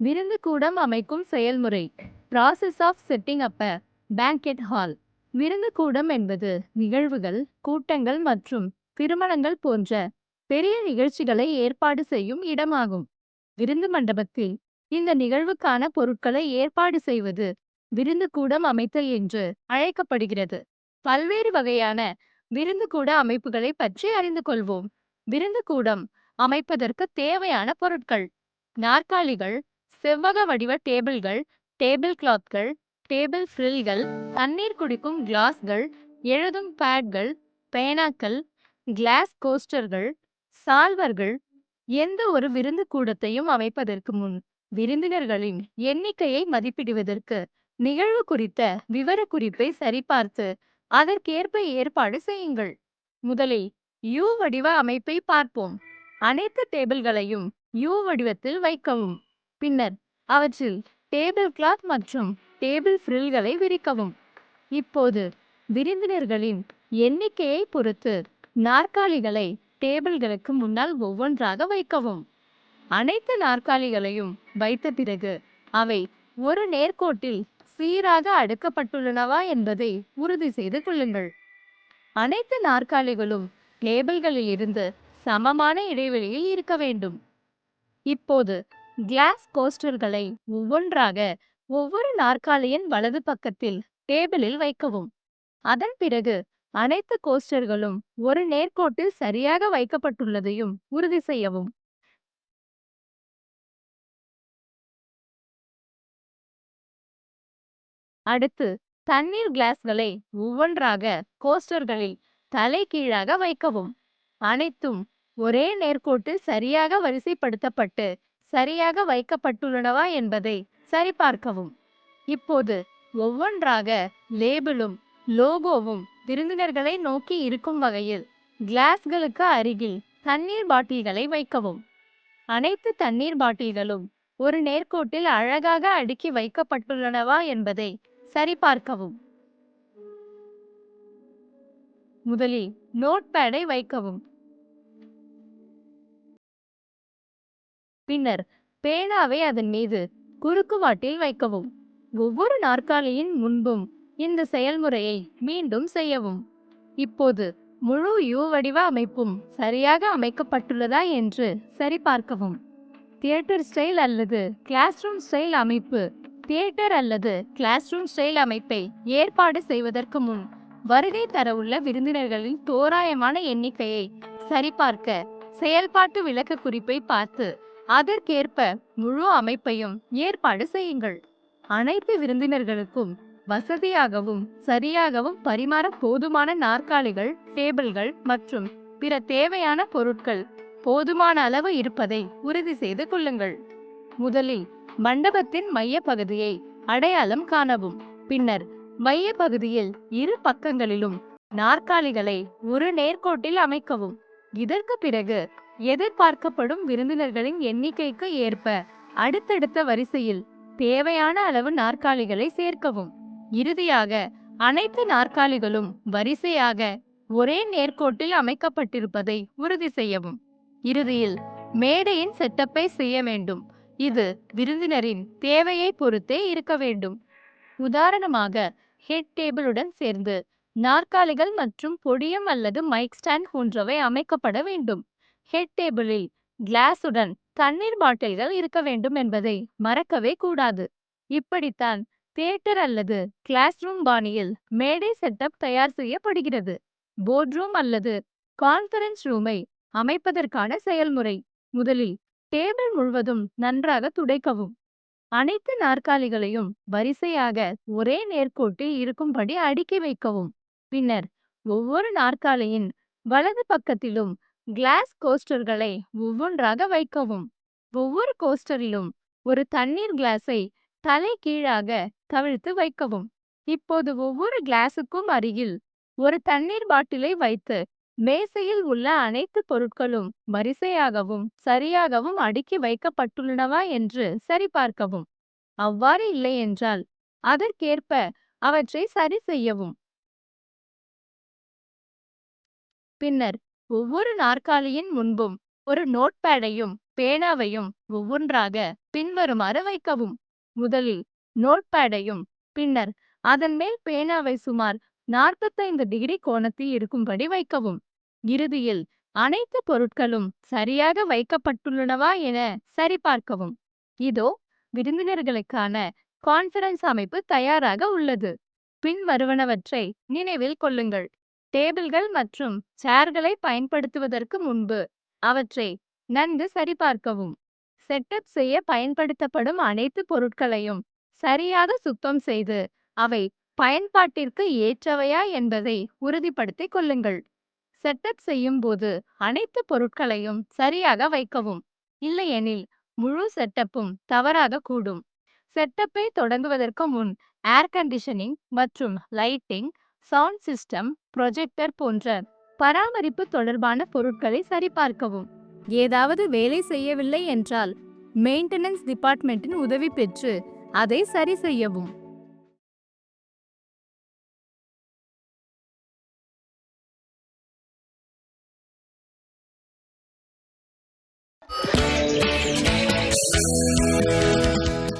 விருந்து கூடம் அமைக்கும் செயல்முறை. Process of setting up a banquet hall விருந்து கூடம் என்பது நிகழ்வுகள் கூட்டங்கள் மற்றும் திருமணங்கள் போன்ற பெரிய நிகழ்ச்சிகளை ஏற்பாடு செய்யும் இடமாகும். விருந்து மண்டபத்தில் இந்த நிகழ்வுக்கான பொருட்களை ஏற்பாடு செய்வது விருந்து கூடம் அமைத்தல் என்று அழைக்கப்படுகிறது. பல்வேறு வகையான விருந்து கூட அமைப்புகளை பற்றி அறிந்து கொள்வோம். விருந்து கூடம் அமைப்பதற்கு தேவையான பொருட்கள். நாற்காலிகள் செவ்வக வடிவ டேபிள்கள் டேபிள் கிளாத்கள் டேபிள் ஃப்ரில்கள் தண்ணீர் குடிக்கும் கிளாஸ்கள் எழுதும் பேட்கள் பேனாக்கள் கிளாஸ் கோஸ்டர்கள் சால்வர்கள் எந்த ஒரு விருந்து கூடத்தையும் அமைப்பதற்கு முன் விருந்தினர்களின் எண்ணிக்கையை மதிப்பிடுவதற்கு நிகழ்வு குறித்த விவரக்குறிப்பை சரிபார்த்து அதற்கேற்ப ஏற்பாடு செய்யுங்கள். முதலில் யூ வடிவ அமைப்பை பார்ப்போம். அனைத்து டேபிள்களையும் யூ வடிவத்தில் வைக்கவும். பின்னர் அவற்றில் டேபிள் கிளாத் மற்றும் டேபிள் ஃப்ரில்களை விரிக்கவும். இப்போது விருந்தினர்களின் எண்ணிக்கையை பொறுத்து நாற்காலிகளை டேபிள்களுக்கு முன்னால் ஒவ்வொன்றாக வைக்கவும். அனைத்து நாற்காலிகளையும் வைத்த பிறகு அவை ஒரு நேர்கோட்டில் சீராக அடுக்கப்பட்டுள்ளனவா என்பதை உறுதி செய்து கொள்ளுங்கள். அனைத்து நாற்காலிகளும் டேபிள்களில் இருந்து சமமான இடைவெளியில் இருக்க வேண்டும். இப்போது கிளாஸ் கோஸ்டர்களை ஒவ்வொன்றாக ஒவ்வொரு நாற்காலியின் வலது பக்கத்தில் டேபிளில் வைக்கவும். அதன் பிறகு அனைத்து கோஸ்டர்களும் ஒரு நேர்கோட்டில் சரியாக வைக்கப்பட்டுள்ளதையும் உறுதி செய்யவும். அடுத்து தண்ணீர் கிளாஸ்களை ஒவ்வொன்றாக கோஸ்டர்களில் தலை கீழாக வைக்கவும். அனைத்தும் ஒரே நேர்கோட்டில் சரியாக வரிசைப்படுத்தப்பட்டு சரியாக வைக்கப்பட்டுள்ளனவா என்பதை சரிபார்க்கவும். இப்போது ஒவ்வொன்றாக லேபிளும் லோகோவும் விருந்தினர்களை நோக்கி இருக்கும் வகையில் கிளாஸ்களுக்கு அருகில் தண்ணீர் பாட்டில்களை வைக்கவும். அனைத்து தண்ணீர் பாட்டில்களும் ஒரு நேர்கோட்டில் அழகாக அடுக்கி வைக்கப்பட்டுள்ளனவா என்பதை சரிபார்க்கவும். முதலில் நோட்பேடை வைக்கவும். பின்னர் பேனாவை அதன் மீது குறுக்குவாட்டில் வைக்கவும். ஒவ்வொரு நாற்காலியின் முன்பும் இந்த செயல்முறையை மீண்டும் செய்யவும். இப்போது முழு யூ வடிவ அமைப்பும் சரியாக அமைக்கப்பட்டுள்ளதா என்று சரிபார்க்கவும். தியேட்டர் ஸ்டைல் அல்லது கிளாஸ் ரூம் ஸ்டைல் அமைப்பு தியேட்டர் அல்லது கிளாஸ் ரூம் ஸ்டைல் அமைப்பை ஏற்பாடு செய்வதற்கு முன் வருகை தரவுள்ள விருந்தினர்களின் தோராயமான எண்ணிக்கையை சரிபார்க்க செயல்பாட்டு விளக்க குறிப்பை பார்த்து அதற்கேற்ப முழு அமைப்பையும் ஏற்பாடு செய்யுங்கள். அனைத்து விருந்தினர்களுக்கும் வசதியாகவும் சரியாகவும் பரிமாற போதுமான நாற்காலிகள் டேபிள்கள் மற்றும் பிற தேவையான பொருட்கள் போதுமான அளவு இருப்பதை உறுதி செய்து கொள்ளுங்கள். முதலில் மண்டபத்தின் மைய பகுதியை அடையாளம் காணவும். பின்னர் மைய பகுதியில் இரு பக்கங்களிலும் நாற்காலிகளை ஒரு நேர்கோட்டில் அமைக்கவும். இதற்கு பிறகு எதிர்பார்க்கப்படும் விருந்தினர்களின் எண்ணிக்கைக்கு ஏற்ப அடுத்தடுத்த வரிசையில் தேவையான அளவு நாற்காலிகளை சேர்க்கவும். இறுதியாக அனைத்து நாற்காலிகளும் வரிசையாக ஒரே நேர்கோட்டில் அமைக்கப்பட்டிருப்பதை உறுதி செய்யவும். இறுதியில் மேடையின் செட்டப்பை செய்ய வேண்டும். இது விருந்தினரின் தேவையை பொறுத்தே இருக்க வேண்டும். உதாரணமாக ஹெட் டேபிளுடன் சேர்ந்து நாற்காலிகள் மற்றும் பொடியம் அல்லது மைக் ஸ்டாண்ட் போன்றவை அமைக்கப்பட வேண்டும். ஹெட் டேபிளில் கிளாஸுடன் தண்ணீர் பாட்டில்கள் இருக்க வேண்டும் என்பதை மறக்கவே கூடாது. இப்படித்தான் தியேட்டர் அல்லது கிளாஸ் ரூம் பாணியில் மேடை செட்டப் தயார் செய்யப்படுகிறது. போர்ட் ரூம் அல்லது கான்ஃபரன்ஸ் ரூமை அமைப்பதற்கான செயல்முறை. முதலில் டேபிள் முழுவதும் நன்றாக துடைக்கவும். அனைத்து நாற்காலிகளையும் வரிசையாக ஒரே நேர்கோட்டில் இருக்கும்படி அடுக்கி வைக்கவும். பின்னர் ஒவ்வொரு நாற்காலியின் வலது பக்கத்திலும் கிளாஸ் கோஸ்டர்களை ஒவ்வொன்றாக வைக்கவும். ஒவ்வொரு கோஸ்டரிலும் ஒரு தண்ணீர் கிளாஸை தலை கீழாக கவிழ்த்து வைக்கவும். இப்போது ஒவ்வொரு கிளாஸுக்கும் அருகில் ஒரு தண்ணீர் பாட்டிலை வைத்து மேசையில் உள்ள அனைத்து பொருட்களும் வரிசையாகவும் சரியாகவும் அடுக்கி வைக்கப்பட்டுள்ளனவா என்று சரிபார்க்கவும். அவ்வாறு இல்லை என்றால் அதற்கேற்ப அவற்றை சரி செய்யவும். பின்னர் ஒவ்வொரு நாற்காலியின் முன்பும் ஒரு நோட்பேடையும் பேனாவையும் ஒவ்வொன்றாக பின்வருமாறு வைக்கவும் முதலில் நோட்பேடையும் பின்னர் அதன் மேல் பேனாவை சுமார் நாற்பத்தைந்து டிகிரி கோணத்தில் இருக்கும்படி வைக்கவும். இறுதியில் அனைத்து பொருட்களும் சரியாக வைக்கப்பட்டுள்ளனவா என சரிபார்க்கவும். இதோ விருந்தினர்களுக்கான கான்ஃபரன்ஸ் அமைப்பு தயாராக உள்ளது. பின் வருவனவற்றை நினைவில் கொள்ளுங்கள். டேபிள்கள் மற்றும் சேர்களை பயன்படுத்துவதற்கு முன்பு அவற்றை நன்கு சரிபார்க்கவும். செட்டப் செய்ய பயன்படுத்தப்படும் அனைத்து பொருட்களையும் சரியாக சுத்தம் செய்து அவை பயன்பாட்டிற்கு ஏற்றவையா என்பதை உறுதிப்படுத்திக் கொள்ளுங்கள். செட்டப் செய்யும் போது அனைத்து பொருட்களையும் சரியாக வைக்கவும். இல்லையெனில் முழு செட்டப்பும் தவறாக கூடும். செட்டப்பை தொடங்குவதற்கு முன் ஏர் கண்டிஷனிங் மற்றும் லைட்டிங் சவுண்ட் சிஸ்டம் ப்ரொஜெக்டர் போன்ற பராமரிப்பு தொடர்பான பொருட்களை சரிபார்க்கவும். ஏதாவது வேலை செய்யவில்லை என்றால் மெயின்டெனன்ஸ் டிபார்ட்மெண்ட்டின் உதவி பெற்று அதை சரி செய்யவும்.